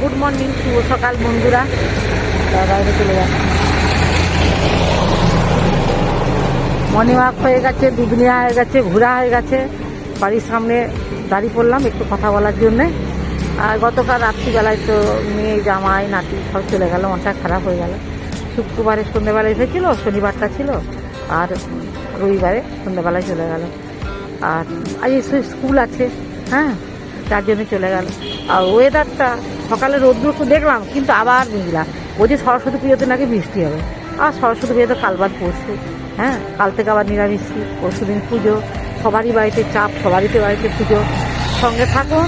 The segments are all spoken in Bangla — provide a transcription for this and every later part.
গুড মর্নিং, শুভ সকাল বন্ধুরা। বাইরে চলে যাচ্ছে। মর্নিং ওয়াক হয়ে গেছে দুধ নেওয়া হয়ে গেছে, ঘোরা হয়ে গেছে। বাড়ির সামনে দাঁড়িয়ে পড়লাম একটু কথা বলার জন্যে। আর গতকাল রাত্রিবেলায় তো মেয়ে, জামাই, নাতি সব চলে গেল, মনটা খারাপ হয়ে গেল। শুক্রবারে সন্ধ্যেবেলা এসেছিল, শনিবারটা ছিল, আর রবিবারে সন্ধ্যেবেলায় চলে গেল। আর আজ স্কুল আছে হ্যাঁ তার জন্য চলে গেল। আর ওয়েদারটা সকালে রোদ্দুর একটু দেখলাম, কিন্তু আবার বুঝলাম বলছি সরস্বতী পুজোতে নাকি বৃষ্টি হবে। আর সরস্বতী পুজো তো কাল বাদ পরশু হ্যাঁ? কাল থেকে আবার নিরামিষ, পরশু দিন পুজো, সবারই বাড়িতে চাপ সবারইতে বাড়িতে পুজো। সঙ্গে থাকুন,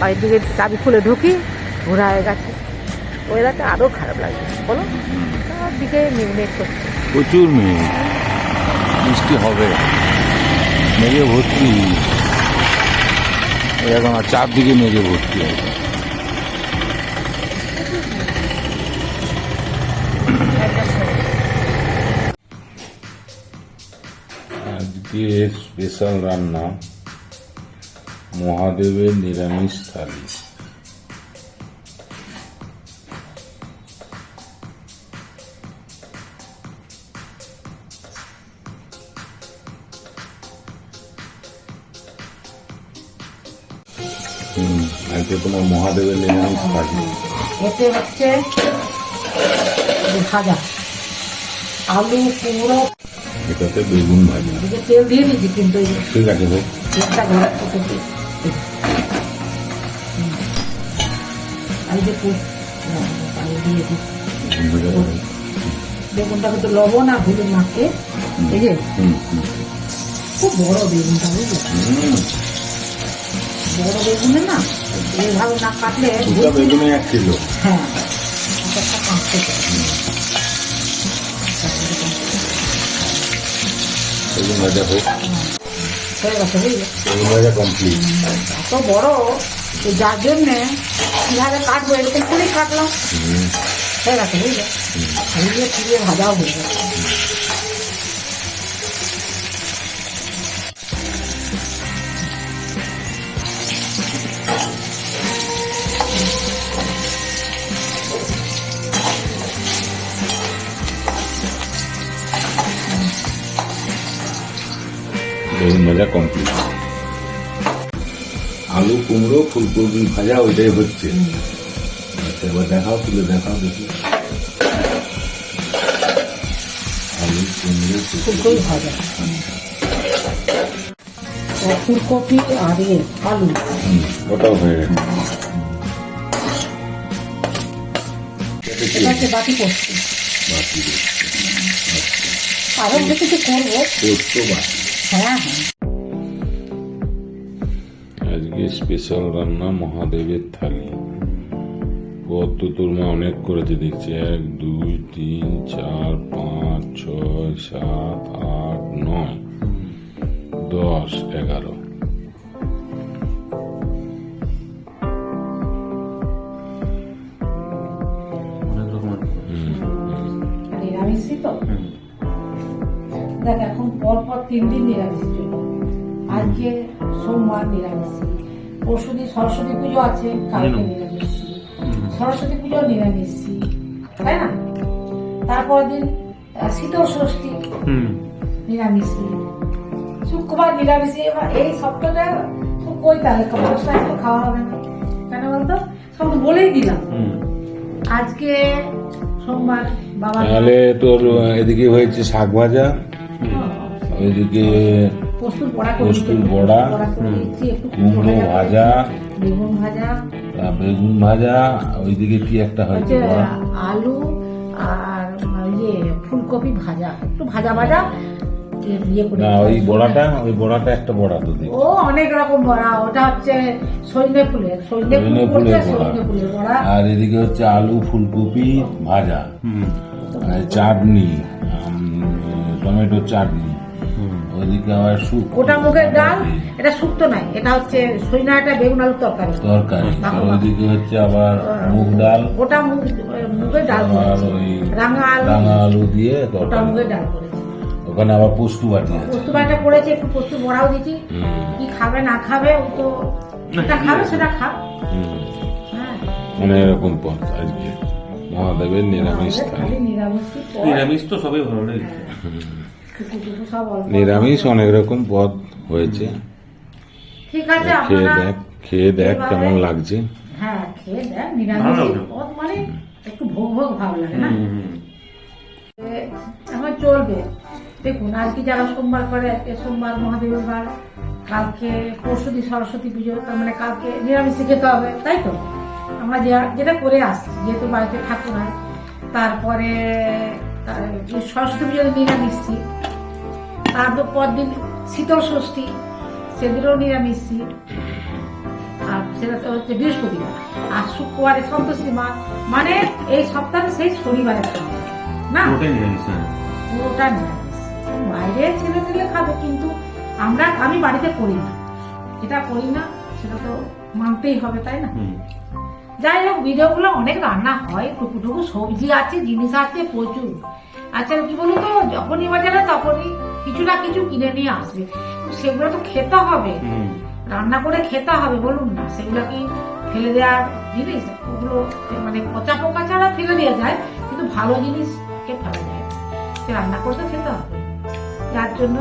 বাড়ির দিকে চাবি খুলে ঢুকি, ঘোরা হয়ে গেছে। ওয়েদারটা আরও খারাপ লাগছে, বলো? তার দিকে মেঘমেঘ প্রচুর মেঘ। বৃষ্টি হবে। মেঘে ভর্তি। এখন চারদিকে মেঘে ভর্তি আছে আজকে স্পেশাল রান্না মহাদেবের নিরামিষ থালি। আজকে তোমার মহাদেবের নিরামিষ থালি। এতে হচ্ছে ভাজা আলু কুমড়ো এটাতে বেগুন ভাজা এদিকে তেল দিয়ে দিয়েছি কিন্তু ঠিক আছে হোক। তেলটা গরম করতে আর এই যে কু- দিয়ে দিই। বেগুন ভাজা বেগুনটাকে তো লবণ আর হলুদ মাখে এই যে। খুব বড় বেগুনটা বুঝলি। বড় বেগুনে না এভাবে না কাটলে বেগুনে এক কিলো। হ্যাঁ একটা বেগুন মজা হোক বেগুন ভাজা কমপ্লিট এত বড়? যার জন্যে কীভাবে কাটবো এরকম করেই কাটলাম হয়ে গেছে বুঝলে ভাজাও হয়ে গেছে ভাজা কমপ্লিট আলু কুমড়ো ফুলকপি ভাজা ওইটাই হচ্ছে। আচ্ছা এবার দেখাও তুলে দেখাও দেখি। আলু কুমড়ো ফুলকপি। ভাজা। ফুলকপি আর আলু। ওটাও হয়ে গেছে। এটা কি? এটা হচ্ছে বাটি করছি বাটি রয়েছে। কিছু করব। পোস্ত বাটি। হ্যাঁ হ্যাঁ। আজকে স্পেশাল রান্না মহাদেবের থালি। কত তোর মা অনেক করেছে, দেখছি। এক, দুই, তিন, চার, পাঁচ, ছয়, সাত, আট, নয়, দশ, এগারো। তিন দিন নিরামিষ চলবে আজকে সোমবার নিরামিষ। পরশুদিন সরস্বতী পুজো আছে কালকে নিরামিষ। সরস্বতী পুজো নিরামিষ। তাই না? তারপর দিন শীতল ষষ্ঠী। নিরামিষ শুক্রবার নিরামিষ। এবার এই সপ্তাহটা কই তাহলে? মশলা তো খাওয়া হবে না। কেন বলতো? সব তো বলেই দিলাম। আজকে সোমবার বাবা তাহলে তোর এদিকে হয়েছে শাক ভাজা। ওইদিকে পোস্তুর বড়া কুমড়ো ভাজা। বেগুন ভাজা। বেগুন ভাজা ওইদিকে কি একটা হয়েছে বড়া? আলু আর ইয়ে ফুলকপি ভাজা একটু ভাজা ভাজা ইয়ে না ওই বড়াটা ওই বড়াটা একটা বড়া তো ও অনেক রকম বড়া ওটা হচ্ছে সৈন্যে ফুলের সৈন্যে ফুলের বড়া। আর এদিকে হচ্ছে আলু ফুলকপি ভাজা। আর চাটনি টমেটো চাটনি। ওইদিকে আবার শুক ওটা মুগের ডাল? এটা শুক্তো নাই এটা হচ্ছে বেগুন আলুর তরকারি। তরকারি আর ওইদিকে হচ্ছে আবার মুগ ডাল। ওটা মুগ মুগের ডাল আর ওই রাঙা আলু রাঙা আলু দিয়ে ওটা তরকারি। মুগের ডাল করেছে। ওখানে আবার পোস্তু বাটি আছে। পোস্ত বাটা করেছে একটু পোস্ত বড়াও দিচ্ছি কি খাবে না খাবে ও তো সেটা খাবে সেটা খা। হ্যাঁ। অনেক রকম পদ আজকে মহাদেবের নিরামিষ নিরামিষ তো সবই ভালো লাগে নিরামিষ অনেক রকম পদ হয়েছে। ঠিক আছে খেয়ে দেখ খেয়ে দেখ কেমন লাগছে। হ্যাঁ খেয়ে দেখ নিরামিষ। পদ মানে একটু ভোগ ভোগ ভাব লাগে না? চলবে। দেখুন আজকে যারা সোমবার করে আজকে সোমবার মহাদেবের বার কালকে সরস্বতী পুজো তার মানে কালকে নিরামিষ খেতে হবে তাই তো? আমরা যে- যেটা করে আসছি যেহেতু বাড়িতে ঠাকুর হয় তারপরে সরস্বতী পুজোতে নিরামিষ তারপর পরদিন শীতল ষষ্ঠী সেদিনও নিরামিষ আর সেটা তো হচ্ছে বৃহস্পতিবার। আর শুক্রবারে সন্তোষী মা মানে এই সপ্তাহে সেই শনিবারে খাবে না? নিরামিষ হ্যাঁ। নিরামিষ। বাইরে ছেলে দিলে খাবে কিন্তু আমরা আমি বাড়িতে করি না। যেটা করি না সেটা তো মানতেই হবে তাই না? যাই হোক ভিডিওগুলো অনেক রান্না হয় টুকু টুকু সবজি আছে জিনিস আছে প্রচুর। আচ্ছা কি বলুন তো? যখনই বাজারে তখনই কিছু না কিছু কিনে নিয়ে আসবে। সেগুলো তো খেতে হবে। রান্না করে খেতে হবে বলুন না। সেগুলো কি ফেলে দেওয়ার জিনিস? ওগুলো মানে পচা পোকা ছাড়া ফেলে দেওয়া যায় কিন্তু ভালো জিনিসকে ফেলা যায় রান্না করতে খেতে হবে। যার জন্য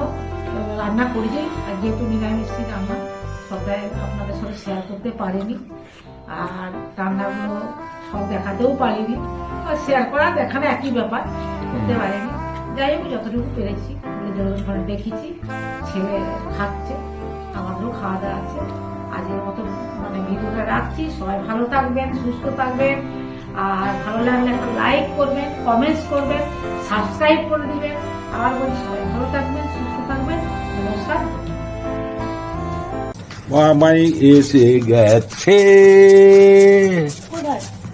রান্না করেছি আর যেহেতু নিরামিষই রান্না সবাই আপনাদের সাথে শেয়ার করতে পারেনি। আর রান্নাগুলো সব দেখাতেও পারিনি। শেয়ার করা দেখানো একই ব্যাপার করতে পারিনি। যাই হোক যতটুকু পেরেছি যতক্ষণ দেখেছি ছেলে খাচ্ছে আমাদেরও খাওয়া দাওয়া আছে। আজকের মতো মানে ভিডিওটা রাখছি। সবাই ভালো থাকবেন সুস্থ থাকবেন। আর ভালো লাগলে একটা লাইক করবেন কমেন্টস করবেন সাবস্ক্রাইব করে দিবেন। আবার বলি সবাই ভালো থাকবেন সুস্থ থাকবেন। নমস্কার। মামাই এসে গেছে।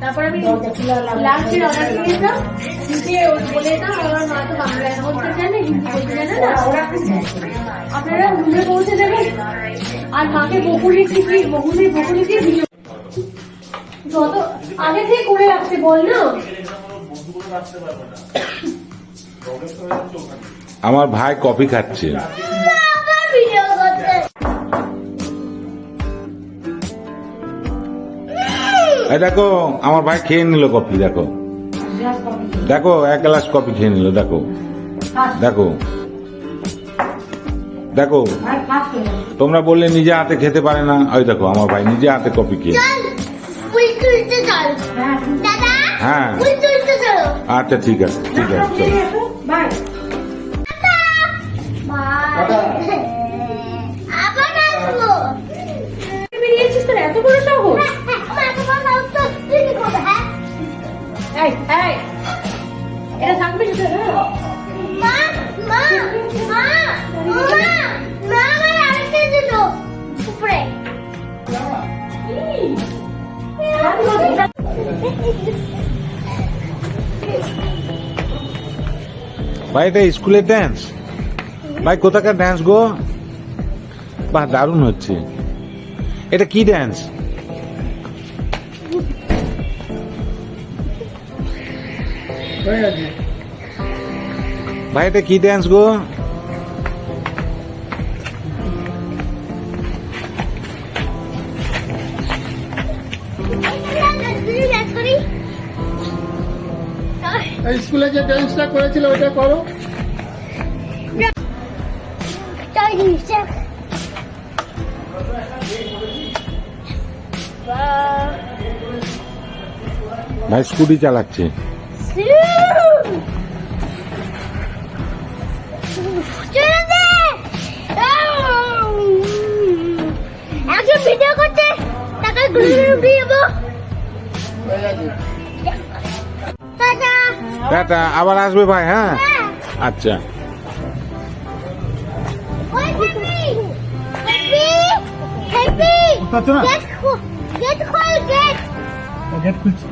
তারপর আমি লাঞ্চের অর্ডার দিয়েছিলাম ওর বলে দাও আমার মা তো বাংলা বলতে জানে হিন্দি বলতে জানে না। আপনারা রুমে পৌঁছে দেবেন আর মাকে বকুলি বকুলি বকুলি দিয়ে ভিডিও যত আগে থেকে করে রাখতে বল না। আমার ভাই কফি খাচ্ছে। এই দেখো আমার ভাই খেয়ে নিল কফি দেখো। দেখো এক গ্লাস কফি খেয়ে নিল দেখো। দেখো। দেখো। হয়ে। তোমরা বললে নিজে হাতে খেতে পারে না। ওই দেখো আমার ভাই নিজে হাতে কফি খেয়ে হ্যাঁ, হ্যাঁ আচ্ছা ঠিক আছে ঠিক আছে চলো। আবার আসব। বেরিয়েছিস তোর এত বড় সাহস? এই এই এটা থাকবে না মা মা মা মা মা আমার আরেকটা দিল। উপরে। ভাই এটা স্কুলের ড্যান্স ভাই কোথাকার ড্যান্স গো? বা দারুণ হচ্ছে। এটা কি ড্যান্স ভাই এটা কি ড্যান্স গো? স্কুলে যে ডান্সটা করেছিল ওটা করো। ভাই স্কুটি চালাচ্ছে। টাটা আবার আসবে ভাই হ্যাঁ? হ্যাঁ। আচ্ছা? গেট খোল গেট খোল গেট। গেট খুলছি।